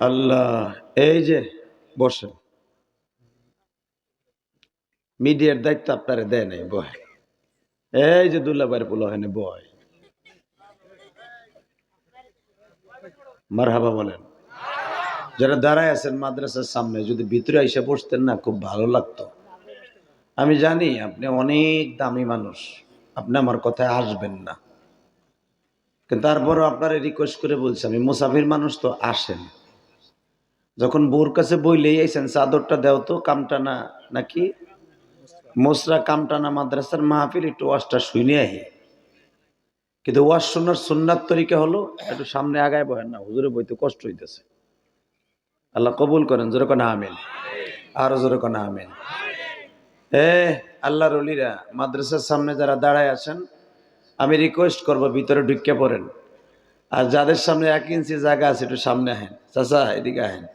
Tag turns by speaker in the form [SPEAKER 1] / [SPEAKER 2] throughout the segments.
[SPEAKER 1] আল্লাহ, এই যে বসেন মিডিয়ার দায়িত্ব আপনারে দেয় নাই, বয়। এই যে দুল্লাবার পোলা হয় বয়। মারহাবা বলেন। যারা দাঁড়ায় আছেন মাদ্রাসার সামনে, যদি ভিতরে এসে বসতেন না, খুব ভালো লাগতো। আমি জানি আপনি অনেক দামি মানুষ, আপনি আমার কথায় আসবেন না। তারপরও আপনারা রিকোয়েস্ট করে বলছি, আমি মুসাফির মানুষ তো আসেন। যখন বোর কাছে বইলেই আইসেন চাদরটা দেও তো কামটানা নাকি? মোসরা কামটানা মাদ্রাসার মাহফিল, একটু ওয়াশটা শুনে আহি। কিন্তু ওয়াশ শোনার সুন্নাত তরিকা হলো, একটু সামনে আগায় বহেন না, হুজুরে বইতে কষ্ট হইতেছে। আল্লাহ কবুল করেন, জোরে কোন আমিন। আরও জোরে কোন আমিন। এ, আল্লাহর অলিরা মাদ্রাসার সামনে যারা দাঁড়ায় আছেন, আমি রিকোয়েস্ট করব, ভিতরে ঢুকে পড়েন। আর যাদের সামনে এক ইঞ্চি জায়গা আছে, একটু সামনে আহেন। চাচা, এদিকে আহেন।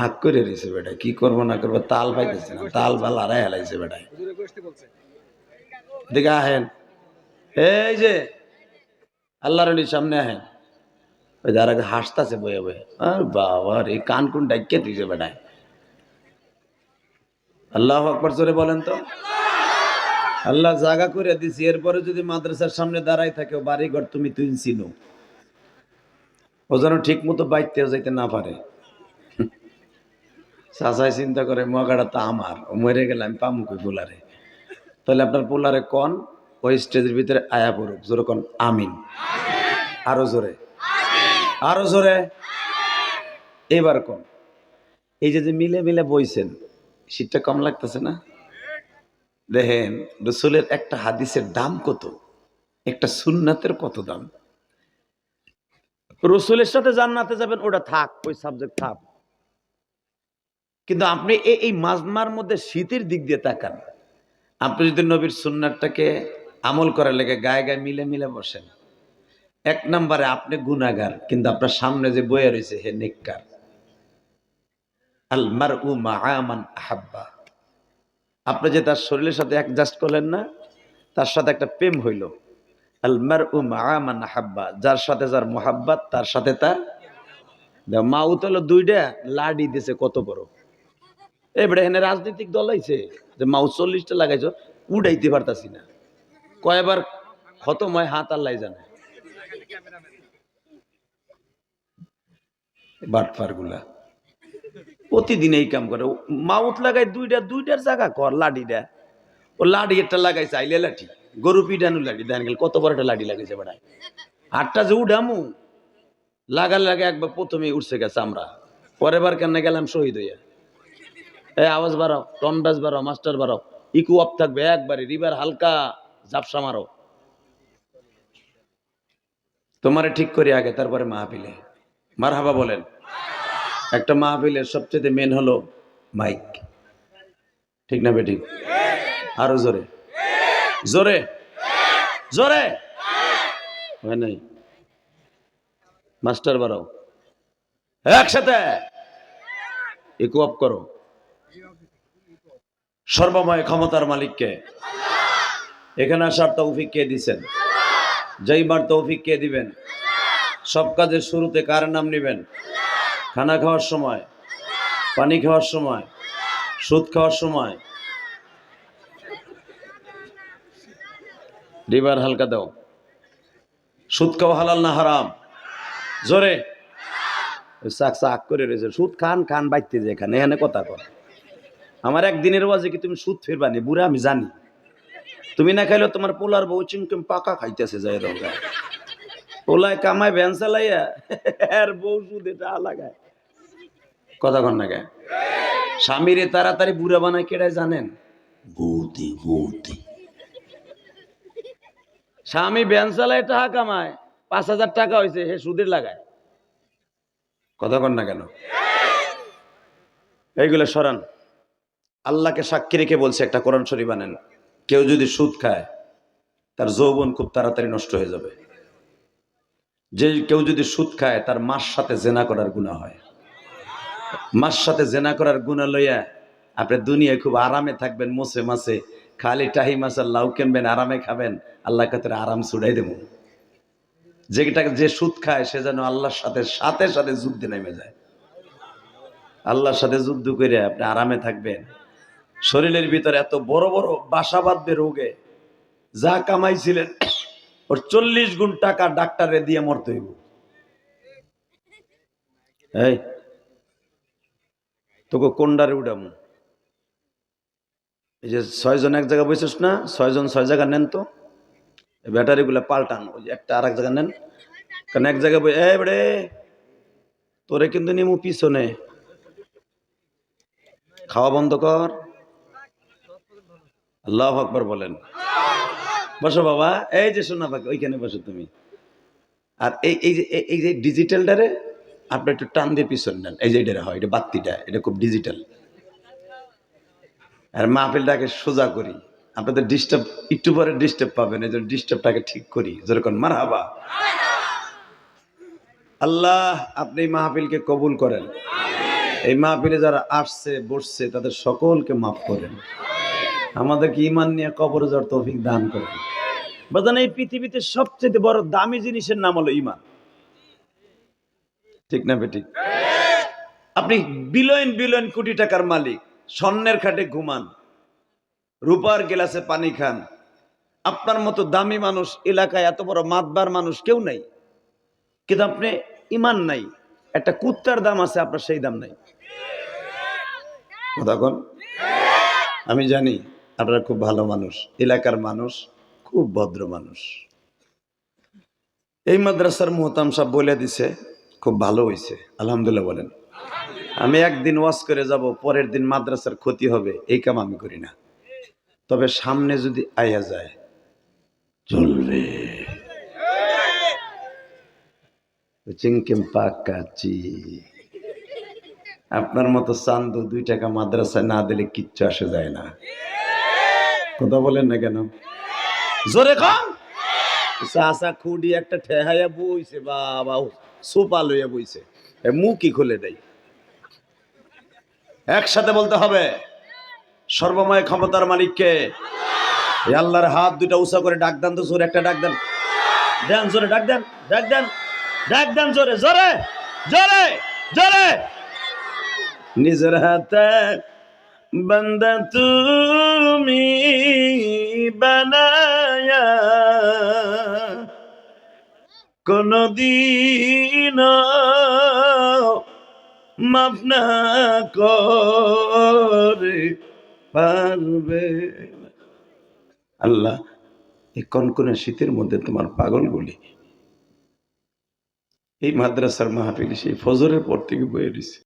[SPEAKER 1] হাক করে রয়েছে বেটা, কি করব না করব? তাল পাইতেছে না, তাল বাল আড়াই হেলাইছে বেটায় এদিকে আহেন। এই যে, আল্লাহর অলির সামনে আহেন। ওই যারা হাসতাছে বয়ে বয়ে। আর বাবা রে, কান কোন ডাইকে দিয়েছে বেটায়। আল্লাহ আকবর জোরে বলেন তো। আল্লাহ জাগা করে দিছি, এরপরে যদি মাদ্রাসার সামনে দাঁড়াই থাকে, ও বাড়ি ঘর তুমি তুই চিনো। ও যেন ঠিক মতো বাইতেও যাইতে না পারে। চাচাই চিন্তা করে মগাটা তো আমার মরে গেলে আমি পামুকে পোলারে তাহলে আপনার পোলারে কন ওই স্টেজের ভিতরে আয়া পড়ুক জোরে কন আমিন। আরও জোরে আরও জোরে এবার কন এই যে মিলে মিলে বইছেন, শীতটা কম লাগতেছে না? দেখেন, রসুলের একটা হাদিসের দাম কত? একটা সুন্নাতের কত দাম? রসুলের সাথে জান্নাতে যাবেন, ওটা থাক, ওই সাবজেক্ট থাক। কিন্তু আপনি এই মাজমার মধ্যে শীতের দিক দিয়ে তাকান। আপনি যদি নবীর সুন্নাতটাকে আমল করার লেগে গায়ে গায়ে মিলে মিলে বসেন, এক নম্বরে আপনি গুনাগার কিন্তু আপনার সামনে যে বয়ে রয়েছে হে নিকার আল মার উ মা আহাব্বা। আপনি যে তার শরীরের সাথে অ্যাডজাস্ট করলেন না, তার সাথে একটা প্রেম হইল। আলমার উ মান হাব্বা যার সাথে যার মোহাব্বাত, তার সাথে তার মাউত হলো দুইটা, লাডি দিছে, কত বড়। এবারে এখানে রাজনৈতিক দল আইছে, যে মাউ চল্লিশটা লাগাইছ, উড়াইতে পারতাছি না। কয়বার খতম হয়, হাত আল্লাহ জানে। বাটফারগুলা প্রতিদিন এই কাম করে। মাউথ লাগাই দুইটা, দুইটার জায়গা কর লাঠিটা ও লাঠি একটা লাগাইছে, আইলে লাঠি। গরু পিডানু লাঠি দেন গেল, কত বড় একটা লাঠি লাগাইছে বেড়ায় আটটা যে উঠামু লাগা লাগে একবার প্রথমে উঠছে গেছে আমরা। পরের বার কেন গেলাম, শহীদ হইয়া। এ, আওয়াজ বাড়াও টন্ডাস বাড়াও মাস্টার বাড়াও। ইকু অফ থাকবে, একবারে রিভার হালকা ঝাপসা মারো। তোমারে ঠিক করি আগে, তারপরে মাহফিলে। মার হাবা বলেন। একটা মাহফিলের সবচেয়ে মেন হলো মাইক ঠিক না বেঠিক? আরও জোরে। জোরে? জোরে? নাই? মাস্টার বাড়াও। একসাথে? ইকু অফ করো। সর্বময় ক্ষমতার মালিককে। এখানে আসার তৌফিক কে দিছেন? যাইবার তৌফিক কে দিবেন? সব কাজের শুরুতে কার নাম নেবেন? খানা খাওয়ার সময়? পানি খাওয়ার সময়? সুদ খাওয়ার সময়? ডিবার হালকা দাও। সুদ খাওয়া হালাল না হারাম? জোরে? চাক চাক করে রয়েছে। সুদ খান খান, বাইতে যে এখানে। এখানে কথা কর আমার একদিনের ওয়াজে কি তুমি সুদ ফেরবানি? বুড়া আমি জানি। তুমি না খাইলে তোমার পোলার বউ চিংকিম পাকা খাইতেছে যাই রোগা পোলায় কামায় ভ্যান চালাইয়া আর বউ সুদ এটা লাগায়। কথা কন না স্বামীরে তাড়াতাড়ি বুড়া বানায় কেডায় জানেন? বৌদি বৌদি। স্বামী ভ্যান চালায় টাকা কামায় পাঁচ হাজার টাকা হয়েছে হে সুদের লাগায়। কথা কন না কেন? এইগুলো সরান। আল্লাহকে সাক্ষী রেখে বলছে, একটা কোরআন শরীফ আনেন। কেউ যদি সুদ খায়, তার যৌবন খুব তাড়াতাড়ি নষ্ট হয়ে যাবে। যে কেউ যদি সুদ খায়, তার মার সাথে জেনা করার গুণা হয়। মার সাথে জেনা করার গুণা লইয়া আপনি দুনিয়ায় খুব আরামে থাকবেন মোসে মাসে খালি টাহি মাছের লাউ কিনবেন, আরামে খাবেন আল্লাহ কাতে আরাম ছুড়াই দেব। যেটাকে যে সুদ খায়, সে যেন আল্লাহর সাথে সাথে সাথে যুদ্ধে নেমে যায়। আল্লাহর সাথে যুদ্ধ করে আপনি আরামে থাকবেন। শরীরের ভিতরে এত বড় বড় বাসা বাঁধবে রোগে যা কামাইছিলেন, ওর চল্লিশ গুণ টাকা ডাক্তারে দিয়ে মরতে হইব। এই, তোকে কোনডারে উঠামু এই যে ছয়জন এক জায়গায় বসেছ না, ছয়জন ছয় জায়গা নেন তো। এই ব্যাটারিগুলো পাল্টান, ওই যে একটা আর এক জায়গা নেন। কারণ এক জায়গায় এই বেড়ে, তোরে কিন্তু নিমু পিছনে। খাওয়া বন্ধ কর। আল্লাহ আকবর বলেন। বসো বাবা, এই যে শোনা পাখি ওইখানে বসো তুমি। আর এই এই যে, এই- যে ডিজিটালটারে আপনি একটু টান দিয়ে পিছন নেন। এই যে এটা হয়, এটা বাত্তিটা, এটা খুব ডিজিটাল আর মাহফিলটাকে সোজা করি। আপনাদের ডিস্টার্ব একটু পরে ডিস্টার্ব পাবেন, এই জন্য ডিস্টার্বটাকে ঠিক করি। যেরকম মার হাবা আল্লাহ, আপনি এই মাহফিলকে কবুল করেন। এই মাহফিলে যারা আসছে, বসছে, তাদের সকলকে মাফ করেন। আমাদেরকে ইমান নিয়ে কবর যাওয়ার তৌফিক দান করেন বাজান, এই পৃথিবীতে সবচেয়ে বড় দামি জিনিসের নাম হলো ইমান ঠিক না বেঠিক? আপনি বিলিয়ন বিলিয়ন কোটি টাকার মালিক, স্বর্ণের খাটে ঘুমান, রূপার গেলাসে পানি খান, আপনার মতো দামি মানুষ, এলাকায় এত বড় মাতবার মানুষ কেউ নাই। কিন্তু আপনি ইমান নাই, একটা কুত্তার দাম আছে, আপনার সেই দাম নাই। কথা কন? আমি জানি। আপনারা খুব ভালো মানুষ, এলাকার মানুষ, খুব ভদ্র মানুষ। এই মাদ্রাসার মোহতাম সাহেব বলে দিছে, খুব ভালো হয়েছে আলহামদুলিল্লাহ বলেন। আমি একদিন ওয়াজ করে যাব, পরের দিন মাদ্রাসার ক্ষতি হবে, এই কাম আমি করি না। তবে সামনে যদি আয়া যায়, চলবে। চিংকিম পাকাচি আপনার মতো চান্দু দুই টাকা মাদ্রাসায় না দিলে কিচ্ছু আসে যায় না। কথা বলেন না কেন? জোরে কম চাষা খুঁড়ি একটা ঠেহাইয়া বইছে বাবা সোপা লইয়া বইছে। মুখই খুলে দেয় একসাথে বলতে হবে সর্বময় ক্ষমতার মালিককে। আল্লাহর হাত দুইটা উঁচা করে ডাক দেন তো জোরে একটা ডাক দেন। দেন জোরে ডাক দেন ডাক দেন ডাক দেন জোরে জোরে জোরে জোরে। নিজের হাতে বন্দা তুমি বানায়া, কোনদিন মাফ না করে পারবে। আল্লাহ, এই কনকনে শীতের মধ্যে তোমার পাগলগুলি, এই মাদ্রাসার মাহফিল সেই ফজরের পর থেকে বয়ে দিছে